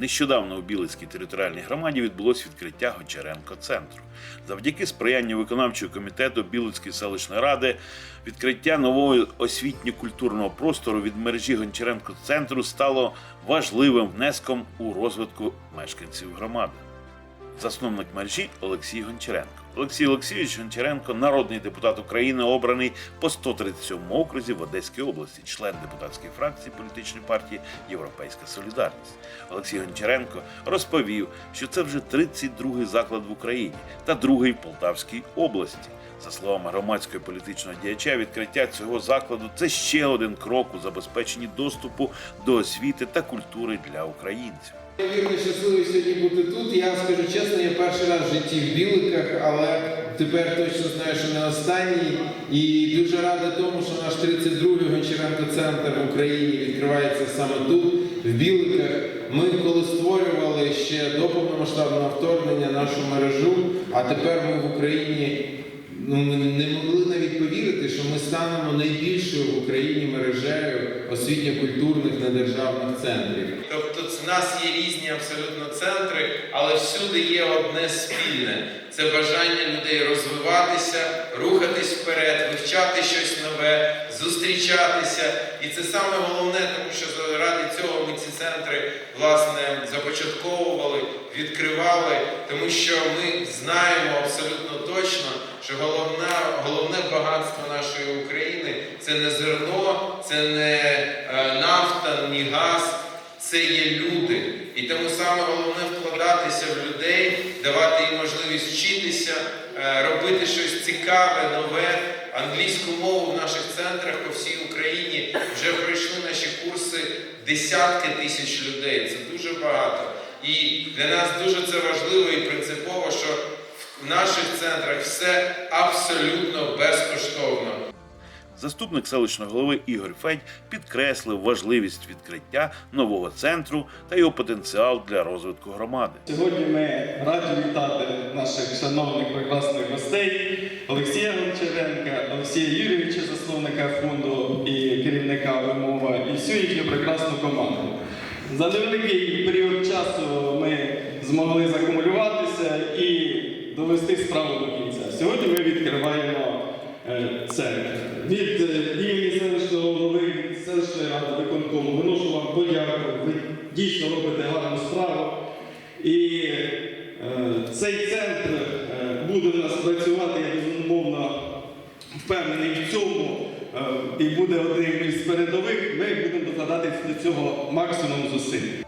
Нещодавно у Білицькій територіальній громаді відбулось відкриття Гончаренко центру. Завдяки сприянню виконавчого комітету Білицької селищної ради відкриття нового освітньо-культурного простору від мережі Гончаренко центру стало важливим внеском у розвитку мешканців громади. Засновник мережі Олексій Гончаренко. Олексій Олексійович Гончаренко, народний депутат України, обраний по 137 окрузі в Одеській області, член депутатської фракції політичної партії Європейська Солідарність. Олексій Гончаренко розповів, що це вже 32-й заклад в Україні та другий в Полтавській області. За словами громадського політичного діяча, відкриття цього закладу це ще один крок у забезпеченні доступу до освіти та культури для українців. Я вірно щасливий сьогодні бути тут. Я скажу чесно, я перший раз в житті в Біликах, але тепер точно знаю, що не останній. І дуже радий тому, що наш 32-й Гончаренко центр в Україні відкривається саме тут, в Біликах. Ми коли створювали ще до повномасштабного вторгнення нашу мережу, а тепер ми в Україні. Ну, ми не могли навіть повірити, що ми станемо найбільшою в Україні мережею освітньо-культурних недержавних центрів. Тобто в нас є різні абсолютно центри, але всюди є одне спільне це бажання людей розвиватися, рухатись вперед, вивчати щось нове, зустрічатися. І це саме головне, тому що заради цього ми ці центри власне започатковували, відкривали, тому що ми знаємо абсолютно точно, що головне, головне багатство нашої України це не зерно, це не е, нафта, ні газ, це є люди. І тому саме головне вкладатися в людей, давати їм можливість вчитися, е, робити щось цікаве, нове. Англійську мову в наших центрах по всій Україні вже пройшли наші курси десятки тисяч людей. Це дуже багато. І для нас дуже це важливо і принципово, що в наших центрах все абсолютно безкоштовно. Заступник селищного голови Ігор Федь підкреслив важливість відкриття нового центру та його потенціал для розвитку громади. Сьогодні ми раді вітати наших шановних прекрасних гостей Олексія Гончаренка, Олексія Юрійовича, засновника фонду і керівника вимова, і всю їхню прекрасну команду. За невеликий період часу ми змогли закумулюватися і довести справу до кінця. Сьогодні ми відкриваємо е, центр. Від е, імені селищного голови селищної ради виконкому виношу вам подяку. Ви дійсно робите гарну справу. І е, цей центр буде в нас працювати, я безумовно впевнений в цьому, і буде одним із передових. Ми будемо докладати для цього максимум зусиль.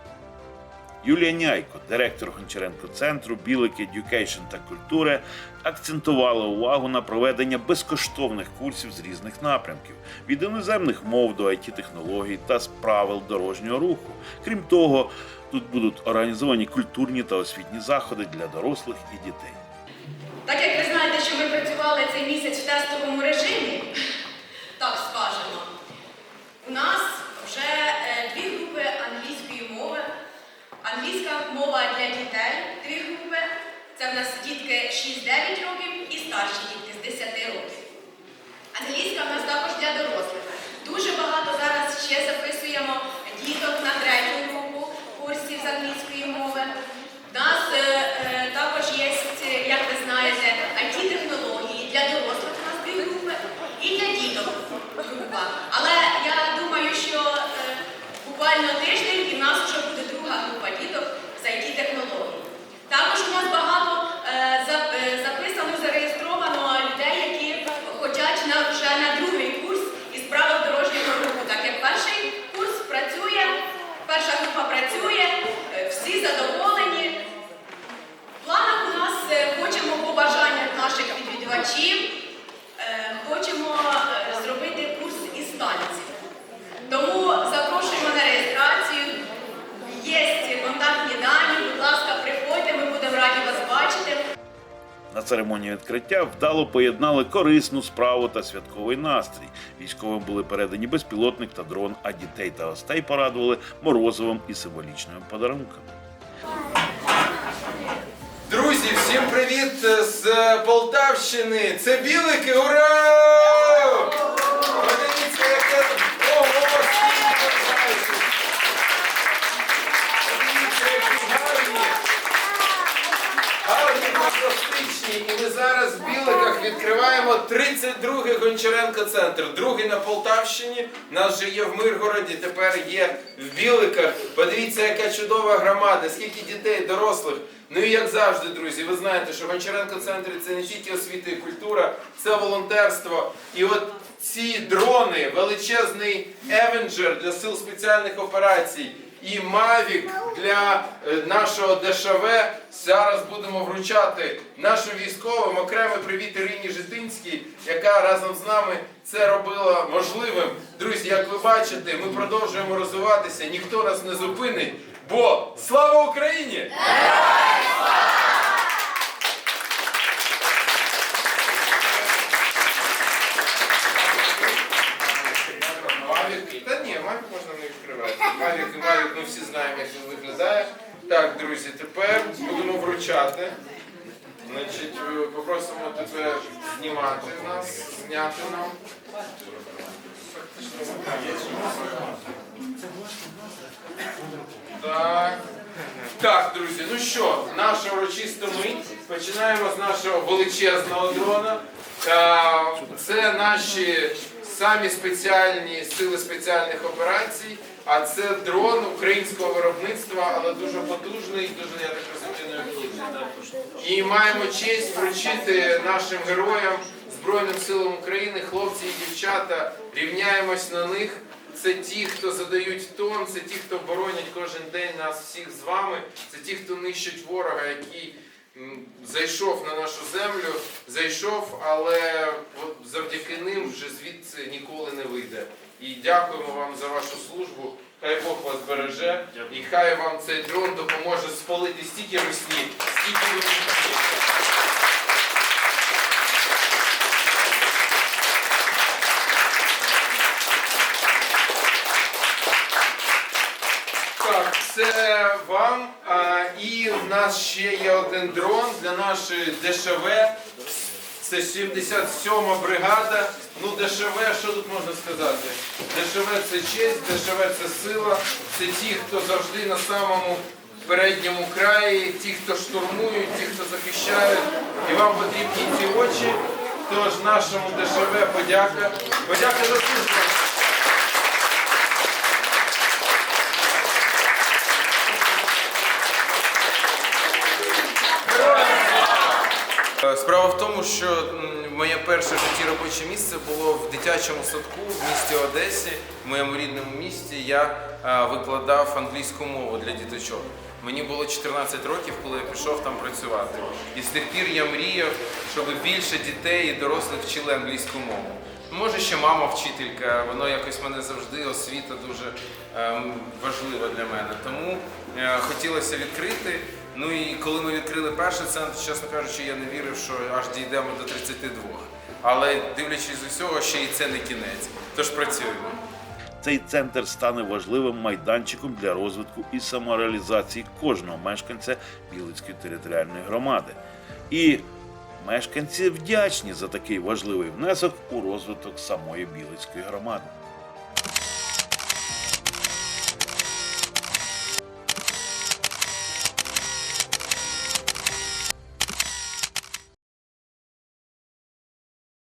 Юлія Няйко, директор Гончаренко центру Білик Education та культури, акцентувала увагу на проведення безкоштовних курсів з різних напрямків від іноземних мов до it технологій та з правил дорожнього руху. Крім того, тут будуть організовані культурні та освітні заходи для дорослих і дітей. Так як ви знаєте, що ми працювали цей місяць в тестовому режимі, так скажемо, у нас вже е, дві групи англійської мови. Англійська мова для дітей дві групи. Це в нас дітки 6-9 років і старші дітки з 10 років. Англійська в нас також для дорослих. Дуже багато зараз ще записуємо діток на третю групу курсів з англійської мови. У нас е, е, також є, як ви знаєте, IT-технології для дорослих у нас дві групи і для діток група. Але я думаю, що е, буквально тиждень і в нас вже буде друга група діток з IT-технологій. Також у нас багато е, за- е, записано, зареєстровано людей, які хочуть на, вже на другий курс із правил дорожнього руху. Так як перший курс працює, перша група працює, е, всі задоволені. В планах у нас е, хочемо по бажаннях наших відвідувачів, е, хочемо е, зробити курс із танців. Тому запрошуємо на реєстрацію. Є контактні дані, будь ласка, приходьте, ми будемо раді вас бачити. На церемонії відкриття вдало поєднали корисну справу та святковий настрій. Військовим були передані безпілотник та дрон, а дітей та гостей порадували морозивом і символічними подарунками. Друзі, всім привіт з Полтавщини! Це Білики! Ура! Подивіться, яке ого! скільки бажаючих! Подивіться, стрічні, і ми зараз в Біликах відкриваємо 32-й Гончаренко центр. Другий на Полтавщині. Нас вже є в Миргороді, тепер є в Біликах. Подивіться, яка чудова громада, скільки дітей, дорослих. Ну і як завжди, друзі, ви знаєте, що Гончаренко центр це не тільки освіта і культура, це волонтерство. І от ці дрони, величезний Евенджер для сил спеціальних операцій і Мавік для е, нашого ДШВ. Зараз будемо вручати нашим військовим окремий привіт Ірині Житинській, яка разом з нами це робила можливим. Друзі, як ви бачите, ми продовжуємо розвиватися, ніхто нас не зупинить, бо слава Україні! Мавік, та ні, Мавік можна не відкривати. Мавік, Мавік, ми всі знаємо, як він виглядає. Так, друзі, тепер будемо вручати. Значить, е, попросимо тебе знімати нас, зняти нам. Так. Так, друзі, ну що, наша урочиста мить. Починаємо з нашого величезного дрона. Е, Це наші самі спеціальні сили спеціальних операцій. А це дрон українського виробництва, але дуже потужний, дуже я так розумію, необхідний. І маємо честь вручити нашим героям Збройним силам України, хлопці і дівчата. Рівняємось на них. Це ті, хто задають тон, це ті, хто боронять кожен день нас всіх з вами. Це ті, хто нищить ворога, який зайшов на нашу землю, зайшов, але завдяки ним вже звідси ніколи не вийде. І дякуємо вам за вашу службу. Хай Бог вас береже, і хай вам цей дрон допоможе спалити стільки русні, стільки ви це вам. А, і в нас ще є один дрон для нашої ДШВ. Це 77-ма бригада. Ну, ДШВ, що тут можна сказати? ДШВ це честь, ДШВ це сила, це ті, хто завжди на самому передньому краї, ті, хто штурмують, ті, хто захищають. І вам потрібні ці очі. Тож нашому ДШВ подяка. Подяка за службу. Справа в тому, що моє перше житті робоче місце було в дитячому садку в місті Одесі, в моєму рідному місті. Я е, викладав англійську мову для діточок. Мені було 14 років, коли я пішов там працювати. І з тих пір я мріяв, щоб більше дітей і дорослих вчили англійську мову. Може, ще мама вчителька, воно якось мене завжди освіта дуже ем, важлива для мене. Тому е, хотілося відкрити. Ну і коли ми відкрили перший центр, чесно кажучи, я не вірив, що аж дійдемо до 32. Але дивлячись з усього, ще і це не кінець. Тож працюємо. Цей центр стане важливим майданчиком для розвитку і самореалізації кожного мешканця Білицької територіальної громади. І мешканці вдячні за такий важливий внесок у розвиток самої Білицької громади.